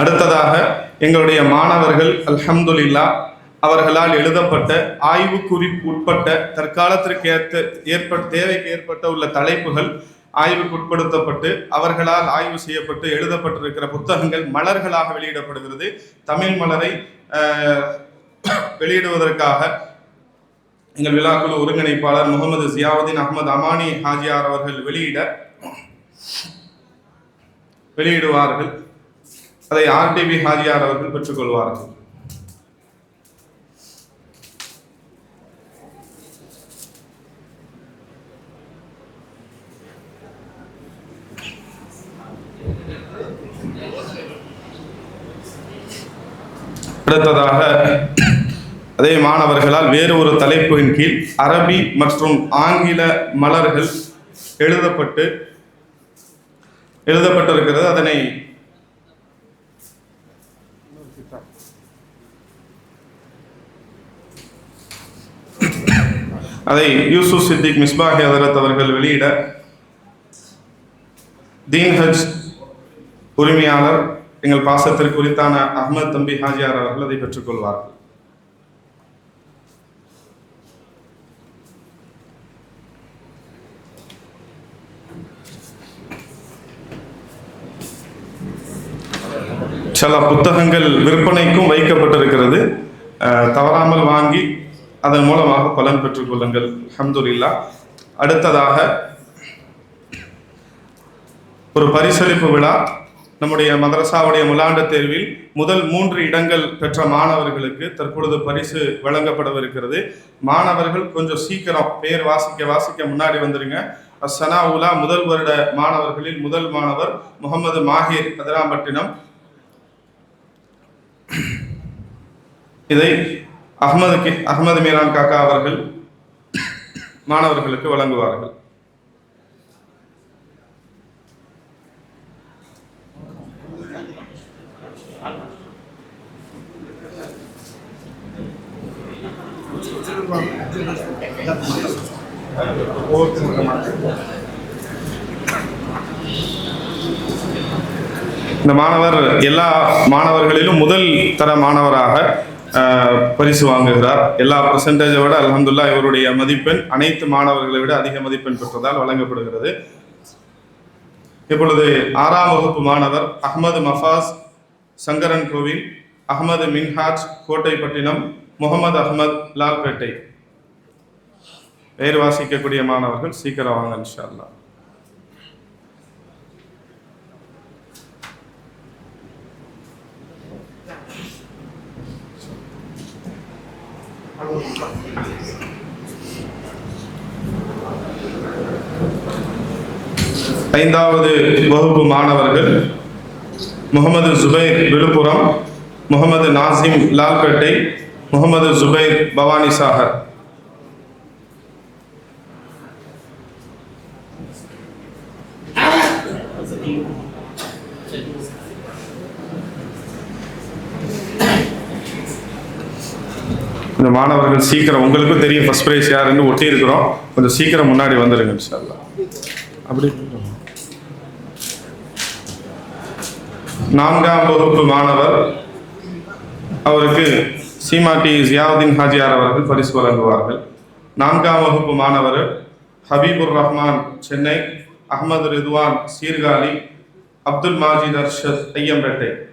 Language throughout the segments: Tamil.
அடுத்ததாக எங்களுடைய மாணவர்கள் அல்ஹம்துலில்லா அவர்களால் எழுதப்பட்ட ஆய்வு குறிப்பு உட்பட்ட தற்காலத்திற்கு ஏற்ற ஏற்பட்ட தேவைக்கு ஏற்பட்ட உள்ள தலைப்புகள் ஆய்வுக்கு உட்படுத்தப்பட்டு அவர்களால் ஆய்வு செய்யப்பட்டு எழுதப்பட்டிருக்கிற புத்தகங்கள் மலர்களாக வெளியிடப்படுகிறது. தமிழ் மலரை வெளியிடுவதற்காக எங்கள் விழாக்குழு ஒருங்கிணைப்பாளர் முகமது ஜியாவுதீன் அகமது அமானி ஹாஜியார் அவர்கள் வெளியிட வெளியிடுவார்கள். அதை ஆர்டிபி ஹாஜியார் அவர்கள் பெற்றுக்கொள்வார்கள் அடுத்ததாக அதே மாணவர்களால் வேறு ஒரு தலைப்பின் கீழ் அரபி மற்றும் ஆங்கில மலர்கள் எழுதப்பட்டு எழுதப்பட்டிருக்கிறது. அதனை அதை யூசுப் சித்திக் மிஸ்பாஹி ஹதரத் அவர்கள் வெளியிட தீன் ஹஜ் உரிமையாளர் எங்கள் பாசத்திற்கு குறித்தான அஹ்மத் தம்பி ஹாஜியார் அவர்கள் அதை பெற்றுக்கொள்வார்கள். சில புத்தகங்கள் விற்பனைக்கும் வைக்கப்பட்டிருக்கிறது. தவறாமல் வாங்கி அதன் மூலமாக பலன் பெற்றுக்கொள்ளுங்கள் அஹமதுல்லா அடுத்ததாக ஒரு பரிசளிப்பு விழா. நம்முடைய மதரசாவுடைய முலாண்டு தேர்வில் முதல் மூன்று இடங்கள் பெற்ற மாணவர்களுக்கு தற்பொழுது பரிசு வழங்கப்படவிருக்கிறது. மாணவர்கள் கொஞ்சம் சீக்கிரம் பேர் வாசிக்க வாசிக்க முன்னாடி வந்துருங்க. அசனா உலா முதல் வருட மாணவர்களில் முதல் மாணவர் முகமது மாஹிர் கதிராம்பட்டினம். இதை அகமது கி மீரான் காக்கா அவர்கள் மாணவர்களுக்கு வழங்குவார்கள். இந்த மாணவர் எல்லா மாணவர்களிலும் முதல் தர மாணவராக பரிசு வாங்குகிறார். எல்லா பர்சன்டேஜை விட அலமதுல்லா இவருடைய மதிப்பெண் அனைத்து மாணவர்களை விட அதிக மதிப்பெண் பெற்றதால் வழங்கப்படுகிறது. இப்பொழுது ஆறாம் வகுப்பு மாணவர் அகமது மஃபாஸ் சங்கரன் கோவில் அகமது மின்ஹாஜ் கோட்டைப்பட்டினம் முகமது அகமது லால்பேட்டை. பெயர் வாசிக்கக்கூடிய மாணவர்கள் சீக்கிரம் வாங்க இன்ஷா அல்லாஹ். ஐந்தாவது வகுப்பு மாணவர்கள் முகமது ஜுபைர் விழுப்புரம் முகமது நாசிம் லால்பேட்டை முகமது ஜுபைர் பவானி சாகர். இந்த மாணவர்கள் சீக்கிரம் உங்களுக்கும் தெரியும் ஃபர்ஸ்ட் ப்ரைஸ் யாருன்னு ஒட்டி இருக்கிறோம். கொஞ்சம் சீக்கிரம் முன்னாடி வந்துடுங்க இன்ஷா அல்லாஹ். அப்படி. நான்காம் வகுப்பு மாணவர். அவருக்கு சீமாட்டி ஜியாவுதீன் ஹாஜியார் அவர்கள் பரிசு வழங்குவார்கள். நான்காம் வகுப்பு மாணவர் ஹபீபுர் ரஹ்மான் சென்னை. அகமது ரிதுவான் சீர்காழி. அப்துல் மாஜித் அர்ஷத் ஐயம்பேட்டை.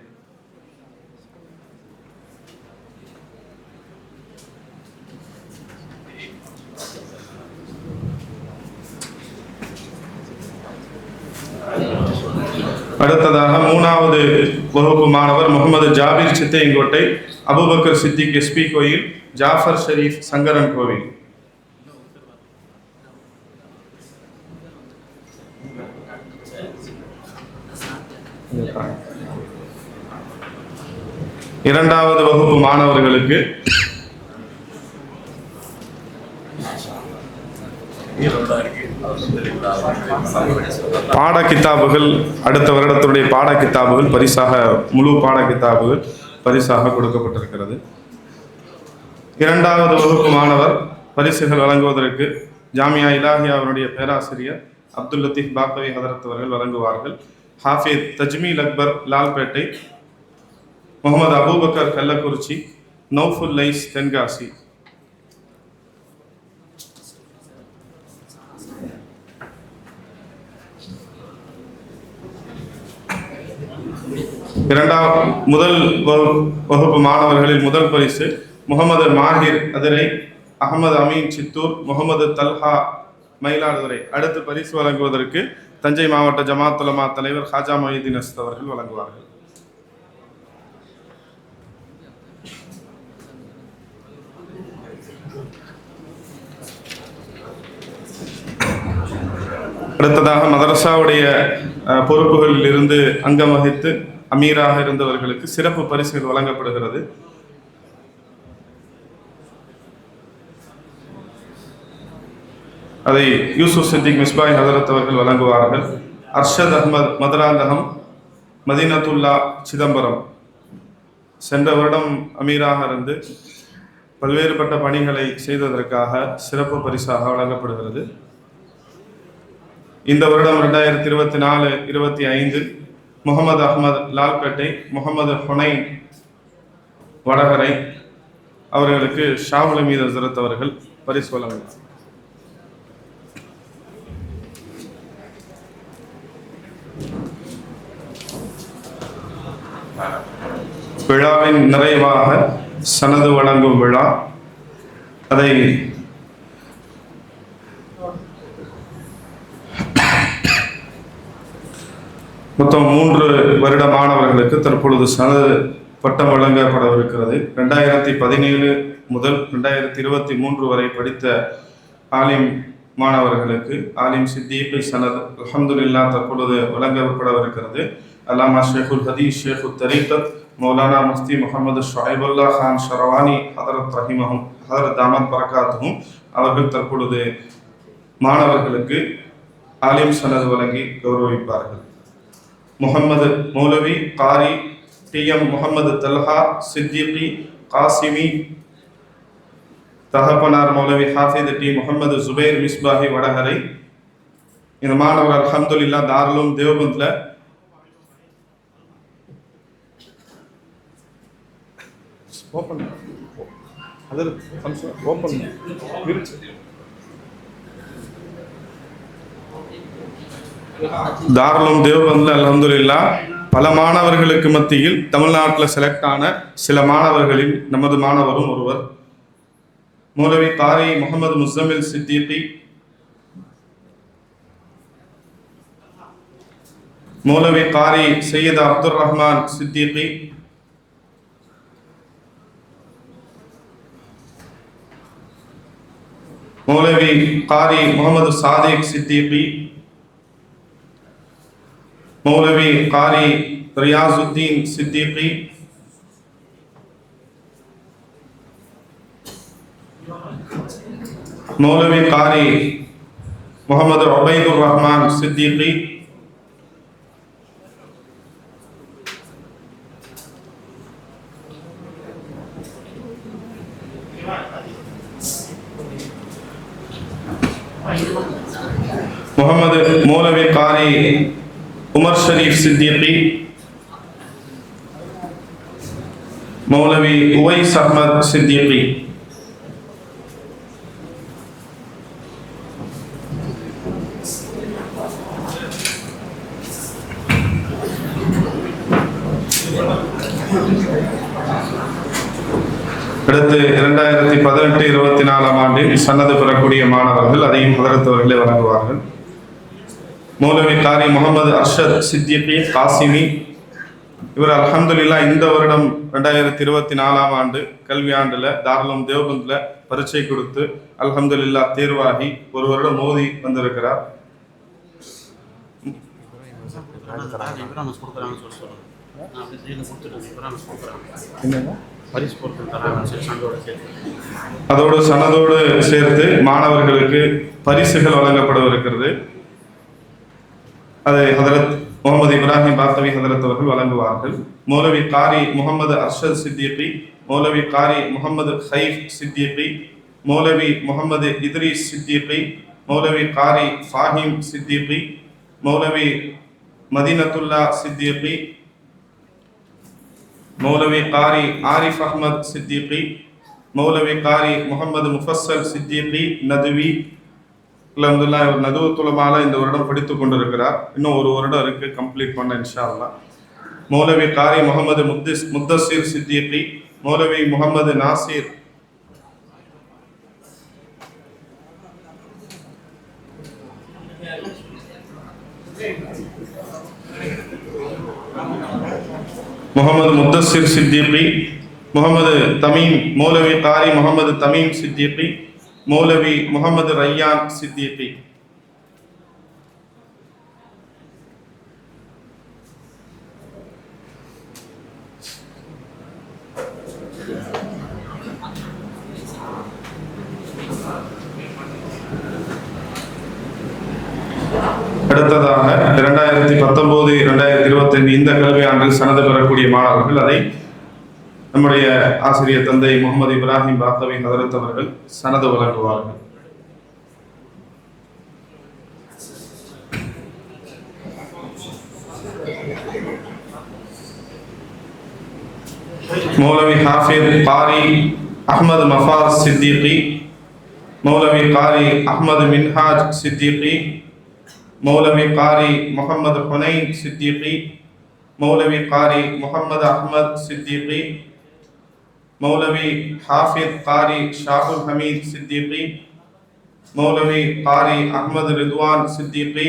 அடுத்ததாக மூணாவது வகுப்பு மாணவர் முகமது ஜாபீர் சித்தையங்கோட்டை அபுபக்கர் சித்திக் எஸ்பி கோயில் ஜாஃபர் ஷரீஃப் சங்கரன் கோவில். இரண்டாவது வகுப்பு மாணவர்களுக்கு பாட கித்தாபுகள் அடுத்த வருடத்துடைய பாட கித்தாபுகள் பரிசாக முழு பாட கித்தாபுகள் பரிசாக கொடுக்கப்பட்டிருக்கிறது. இரண்டாவது வகுப்பு மாணவர் பரிசுகள் வழங்குவதற்கு ஜாமியா இலாஹியா அவருடைய பேராசிரியர் அப்துல் லத்தீப் பாக்கவி ஹதரத் அவர்கள் வழங்குவார்கள். ஹாஃபித் தஜ்மீல் அக்பர் லால்பேட்டை முகமது அபூபக்கர் கள்ளக்குறிச்சி நௌஃபுல் லைஸ் தென்காசி. இரண்டாம் முதல் வகுப்பு மாணவர்களில் முதல் பரிசு முகமது மாஹிர் அதிரை அகமது அமீன் சித்தூர் முகமது தல்ஹா மயிலாடுதுறை. அடுத்து பரிசு வழங்குவதற்கு தஞ்சை மாவட்ட ஜமாத்துலமா தலைவர் ஹாஜா மொஹிதீன் அஸ்த் அவர்கள் வழங்குவார்கள். அடுத்ததாக மதரசாவுடைய அஹ், பொறுப்புகளில் இருந்து அங்கம் வகித்து அமீராக இருந்தவர்களுக்கு சிறப்பு பரிசுகள் வழங்கப்படுகிறது. அதை யூசுப் சித்திக் மிஸ்பாய் ஹசரத் அவர்கள் வழங்குவார்கள். அர்ஷத் அஹ்மத் மதுராந்தகம் மதீனத்துல்லா சிதம்பரம். சென்ற வருடம் அமீராக இருந்து பல்வேறுபட்ட பணிகளை செய்ததற்காக சிறப்பு பரிசாக வழங்கப்படுகிறது. இந்த வருடம் ரெண்டாயிரத்தி இருபத்தி நாலு இருபத்தி ஐந்து முகமது அகமது லால்பேட்டை முகமது ஹுனைன் வடகரை அவர்களுக்கு ஷாவுல மீது ஹசரத் அவர்கள் பரிசு வழங்கினார் விழாவின் நிறைவாக சனது வழங்கும் விழா. அதை மொத்தம் மூன்று வருட மாணவர்களுக்கு தற்பொழுது சனது பட்டம் வழங்கப்படவிருக்கிறது. ரெண்டாயிரத்தி பதினேழு முதல் ரெண்டாயிரத்தி இருபத்தி மூன்று வரை படித்த ஆலிம் மாணவர்களுக்கு ஆலிம் சித்தீபி சனத் அல்ஹம்துலில்லா தற்பொழுது வழங்கப்படவிருக்கிறது. அல்லாமா ஷேகுல் ஹதீஸ் ஷேகு தரீகத் மௌலானா முஸ்தி முகமது ஷுஐபுல்லா ஹான் ஷரவானி ஹதரத் ரஹிமஹும் ஹதரத் தாமத் பரகாத்தும் அவர்கள் தற்பொழுது மாணவர்களுக்கு ஆலிம் சனது வழங்கி கௌரவிப்பார்கள். முகமது மௌலவி காரி டி எம் முகமது தல்ஹா சித்திகி காசிமி தகப்பனார் மௌலவி ஹாஃபித் டி. முகமது ஜுபைர் மிஸ்பாஹி வடகரை. இந்த மாணவர் அல்ஹம்துலில்லா தாராளும் தேவபந்தில் ஓப்பன் அதில் ஓப்பன் தாராளம் தேவபந்தில் அலமதுல்லா பல மாணவர்களுக்கு மத்தியில் தமிழ்நாட்டில் செலக்ட் ஆன சில மாணவர்களில் நமது மாணவரும் ஒருவர். மௌலவி தாரி முகமது முசமில் சித்திகி. மௌலவி தாரி சையத் அப்துல் ரஹ்மான் சித்திகி. மௌலவி காரி முகமது சாதிக் சித்திகி. மௌலவி காரி ரியாசுத்தீன் சித்திகி மௌலவி காரி முகமது உபைதுர் ரஹ்மான் சித்திகி முகமது மௌலவி காரி உமர் ஷரீஃப் சித்திகி மௌலவி உவைஸ் அஹ்மத் சித்திகி அடுத்து இரண்டாயிரத்தி பதினெட்டு இருபத்தி நாலாம் ஆண்டில் சன்னது பெறக்கூடிய மாணவர்கள் அதையும் ஹதரத்தவர்களே வழங்குவார்கள். மௌலவி காரி முகமது அர்ஷத் சித்திகி காசிமி. இவர் அலமதுல்லா இந்த வருடம் ரெண்டாயிரத்தி இருபத்தி நாலாம் ஆண்டு கல்வி ஆண்டுல தாராளம் தேவபந்தில் பரீட்சை கொடுத்து அலமதுல்லா தேர்வாகி ஒரு வருடம் மோதி வந்திருக்கிறார். அதோடு சனதோடு சேர்த்து மாணவர்களுக்கு பரிசுகள் வழங்கப்படவிருக்கிறது அதை ஹதரத் முகமது இப்ராஹிம் பாத்தவி ஹதரத் அவர்கள் வழங்குவார்கள். மௌலவி காரி முகமது அர்ஷத் சித்திகி மௌலவி காரி முகமது ஹைஃப் சித்திகி மௌலவி முகமது இத்ரீஸ் சித்திகி மௌலவி காரி ஃபாஹிம் சித்திகி மௌலவி மதீனத்துல்லா சித்திகி மௌலவி காரி ஆரிஃப் அஹ்மத் சித்திகி மௌலவி காரி முகமது முஃபஸ்ஸல் சித்திகி நதுவி அலமதுல்லா இவர் நதுவத்துலமால இந்த வருடம் படித்துக் கொண்டிருக்கிறார். இன்னும் ஒரு வருடம் இருக்கு கம்ப்ளீட் பண்ண இன்ஷா அல்லாஹ் மௌலவி காரி முகமது முத்திஸ் முத்தசீர் சித்தியக்கி மௌலவி முகமது நாசிர் முகமது முத்தசிர் சித்தியப்பி முகமது தமீம் மௌலவி காரி முகமது தமீம் சித்தியப்பி மௌலவி முகமது ரையான் சித்திகி அடுத்ததாக இரண்டாயிரத்தி பத்தொன்பது இரண்டாயிரத்தி இருபத்தி இந்த கல்வி ஆண்டில் சனது பெறக்கூடிய மாணவர்கள் அதை நம்முடைய ஆசிரியர் தந்தை முகமது இப்ராஹிம் பாத்தவி ஹதரத் அவர்கள் சனது வழங்குவார்கள். மௌலவி ஹாஃபித் பாரி அஹ்மது மஃபாஸ் சித்திகி மௌலவி காரி அஹ்மது மின்ஹாஜ் சித்திகி மௌலவி காரி முகமது ஹுனைன் சித்திகி மௌலவி காரி முகமது அஹ்மத் சித்திகி மௌலவி ஹாஃபித் காரி ஷாகுல் ஹமீத் சித்திகி மௌலவி காரி அஹ்மது ரிதுவான் சித்திகி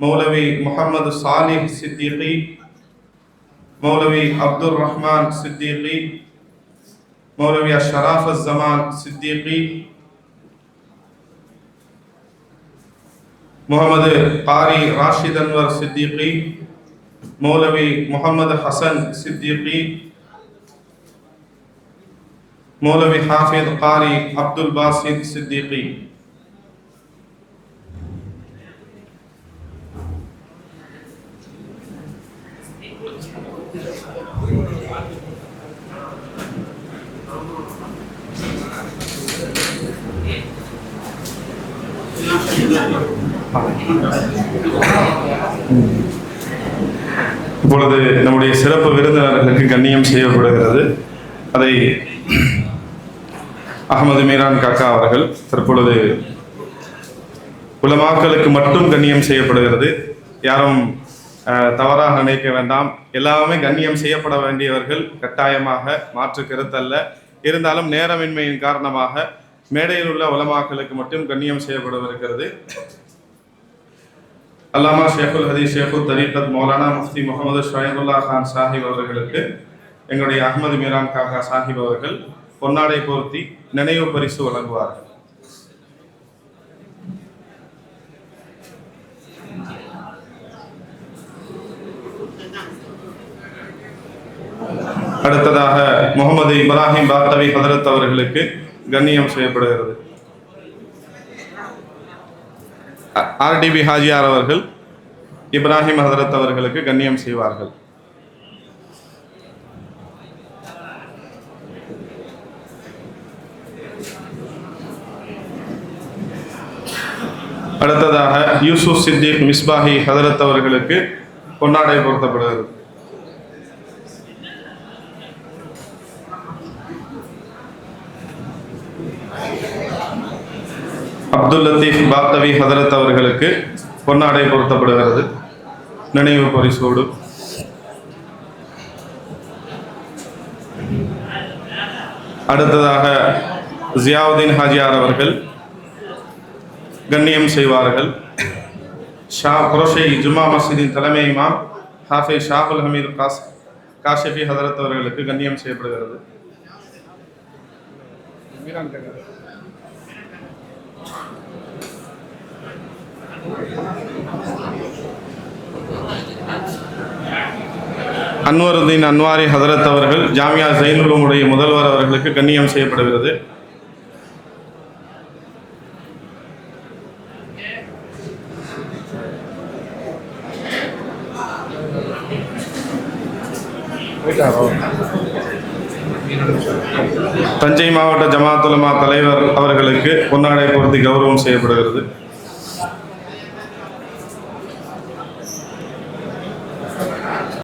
மௌலவி முகமது சாலிஹ் சித்திகி மௌலவி அப்துல் ரஹ்மான் சித்திகி மௌலவி அஷராஃப் ஜமான் சித்திகி முகமது காரி ராஷித் அன்வர் சித்திகி மௌலவி முகமது ஹசன் சித்திகி மௌலவி ஹாஃபித் காரி அப்துல் பாசித் சித்திகி. இப்பொழுது நம்முடைய சிறப்பு விருந்தினர்களுக்கு கண்ணியம் செய்யப்படுகிறது. அதை அகமது மீரான் காக்கா அவர்கள் தற்பொழுது உலமாக்களுக்கு மட்டும் கண்ணியம் செய்யப்படுகிறது. யாரும் தவறாக நினைக்க வேண்டாம். எல்லாமே கண்ணியம் செய்யப்பட வேண்டியவர்கள் கட்டாயமாக மாற்று கருத்தல்ல இருந்தாலும் நேரமின்மையின் காரணமாக மேடையில் உள்ள உலமாக்களுக்கு மட்டும் கண்ணியம் செய்யப்படவிருக்கிறது அல்லாமா ஷேகுல் ஹதீஸ் ஷேகு தரீகத் மௌலானா முஃப்தி முகமது ஷாயிபுல்லா கான் சாஹிப் அவர்களுக்கு எங்களுடைய அகமது மீரான் காக்கா சாஹிப் அவர்கள் பொன்னாடை போர்த்தி நினைவு பரிசு வழங்குவார்கள் அடுத்ததாக முகமது இப்ராஹிம் பாத்தவி ஹதரத் அவர்களுக்கு கண்ணியம் செய்யப்படுகிறது. ஆர்டிபி ஹாஜியார் அவர்கள் இப்ராஹிம் ஹதரத் அவர்களுக்கு கண்ணியம் செய்வார்கள். அடுத்ததாக யூசுப் சித்திக் மிஸ்பாஹி ஹதரத் அவர்களுக்கு பொன்னாடை பொருத்தப்படுகிறது. அப்துல் லத்தீப் பாத்தவி ஹதரத் அவர்களுக்கு பொன்னாடை பொருத்தப்படுகிறது. நினைவு பரிசோடு. அடுத்ததாக ஜியாவுதீன் ஹாஜியார் அவர்கள் கண்ணியம் செய்வார்கள். ஷா குரோஷை ஜும்மா மஸ்ஜிதின் தலைமை இமாம் ஹாஃபி ஷாகுல் ஹமீது காஸ் காஷிஃபி ஹதரத் அவர்களுக்கு கண்ணியம் செய்யப்படுகிறது. அன்வருதீன் அன்வாரி ஹதரத் அவர்கள் ஜாமியா ஜெயினுடைய முதல்வர் அவர்களுக்கு கண்ணியம் செய்யப்படுகிறது. தஞ்சை மாவட்ட ஜமாத்துலமா தலைவர் அவர்களுக்கு பொன்னாடை பொருத்தி கௌரவம் செய்யப்படுகிறது.